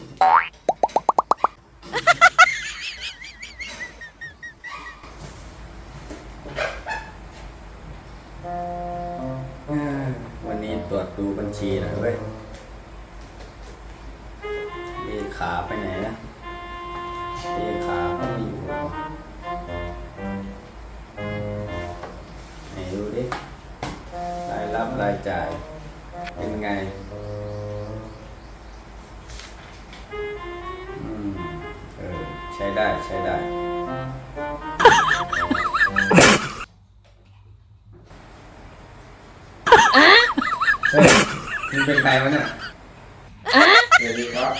วันนี้ตรวจดูบัญชีหน่อยเว้ยเลขาไปไหนนะเลขาก็ไม่อยู่ไหนดูดิรายรับรายจ่ายเป็นไง ช้ได้ใช้ได้ เฮ้ยมึงเป็นใครวะเนี่ยเดี๋ยวดีครับ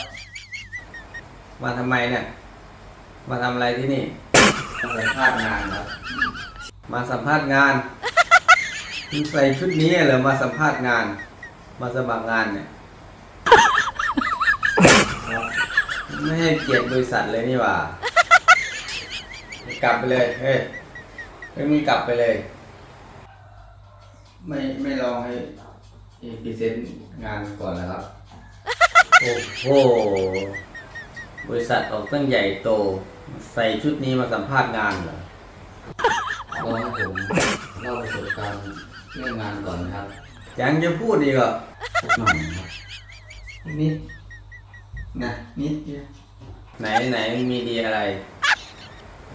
มาทำไมเนี่ย มาทำอะไรที่นี่ มาสัมภาษณ์งานครับ มาสัมภาษณ์งานมึงใส่ชุดนี้เหรอมาสัมภาษณ์งาน มาสมัครงานเนี่ย ไม่ให้เกียรติบริษัทเลยนี่หว่า กลับไปเลยเฮ้ยเฮ้ยมึงกลับไปเลย ไม่ไม่ลองให้พรีเซนต์งานก่อนนะครับ โอ้โห บริษัทออกตั้งใหญ่โต ใส่ชุดนี้มาสัมภาษณ์งานเหรอลองให้ผมเล่าประสบการณ์เรื่องงานก่อนนะครับยังจะพูดอีกเหรอหน่อยครับนิดนะนิดเดียว ไหนไหนมีดีอะไร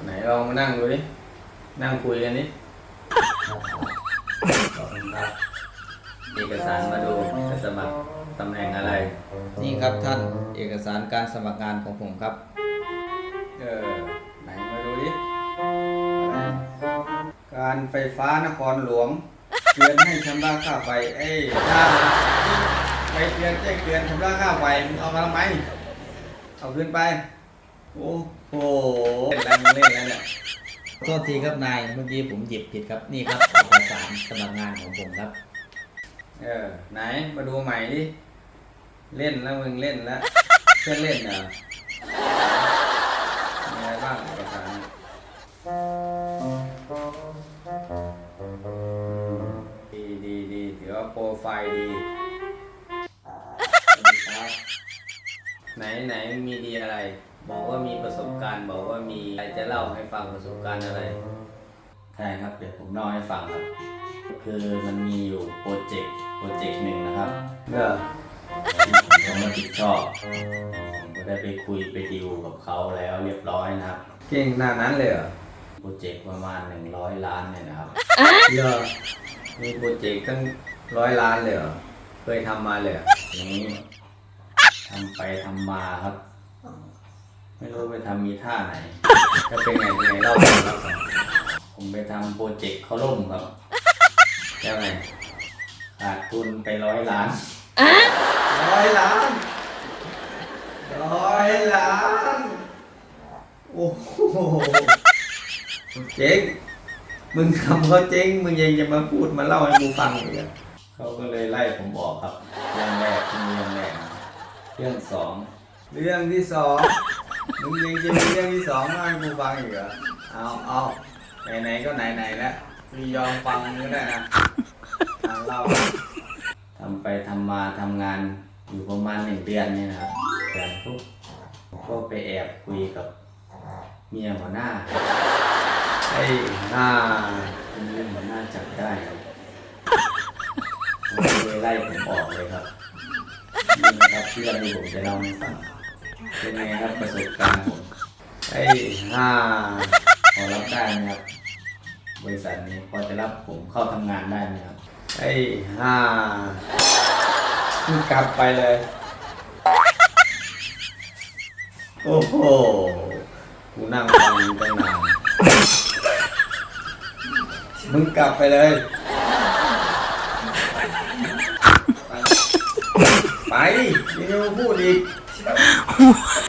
ไหนลองมานั่งดูดิ นั่งคุยกันดิขอบคุณครับเอกสารมาดูจะสมัครตำแหน่งอะไร นี่ครับท่านเอกสารการสมัครงานของผมครับ เออไหนมาดูดิอะไรการไฟฟ้านครหลวงเตือนให้ชำระค่าไฟ เอ้ยถ้าไปเตือนแจ้งเตือนชำระค่าไฟมึงเอามาทำไมเอาขึ้นไป โอ้โหเล่นอะไรมึงเล่นแล้วเนี่ยโทษทีครับนายเมื่อกี้ผมหยิบผิดครับนี่ครับเอกสารสมัครงานของผมครับ เออ ไหนมาดูใหม่ดิ เล่นแล้วมึงเล่นแล้วเพื่อนเล่นเหรอมีอะไรบ้างเอกสารดีดีดีถือว่าโปรไฟล์ดีสวัสดีครับไหนไหนมีดีอะไร บอกว่ามีประสบการณ์ บอกว่ามีอะไรจะเล่าให้ฟังประสบการณ์อะไร ใช่ครับเดี๋ยวผมเล่าให้ฟังครับ คือมันมีอยู่โปรเจกต์โปรเจกต์หนึ่งนะครับเมื่อผมต้องรับผิดชอบผมก็ได้ไปคุยไปดิวกับเขาแล้วเรียบร้อยนะครับ เก่งขนาดนั้นเลยเหรอโปรเจกต์ประมาณหนึ่งร้อยล้านเนี่ยนะครับเยอะมีโปรเจกต์ตั้งร้อยล้านเลยเหรอเคยทำมาเลยเหรออย่างนี้ทำไปทำมาครับ ไม่รู้ไปทำมีท่าไหนจะเป็นไงเป็นไงเล่าก่อนเล่าก่อนผมไปทำโปรเจกต์เขาล่มครับแล้วไงขาดทุนไปร้อยล้านร้อยล้านร้อยล้านโอ้โหเจ๊งมึงทำเขาเจ๊งมึงยังจะมาพูดมาเล่าให้กูฟังอีกเหรอเขาก็เลยไล่ผมออกครับเรื่องแรกที่เรื่องแรกนะเรื่องสองเรื่องที่สอง มึงยังจะมีเรื่องที่สองมาให้กูฟังอีกเหรอ เอาเอาไหนๆก็ไหนๆแล้วกูยอมฟังก็ได้นะอะเล่าทำไปทำมาทำงานอยู่ประมาณหนึ่งเดือนเนี่ยนะครับเดือนปุ๊บผมก็ไปแอบคุยกับเมียหัวหน้าไอ้หน้าคนนี้หัวหน้าจับได้ครับผมเลยไล่ผมออกเลยครับนี่นะครับเพื่อนที่ผมจะเล่าให้ฟัง เป็นไงครับประสบการณ์ผมไอ้ห้าพอรับได้ไหมครับบริษัทนี้พอจะรับผมเข้าทำงานได้ไหมครับไอ้ห้ามึงกลับไปเลย โอ้โหกูนั่งฟังมึงตั้งนานมึงกลับไปเลยไปไปยังจะมาพูดอีก 我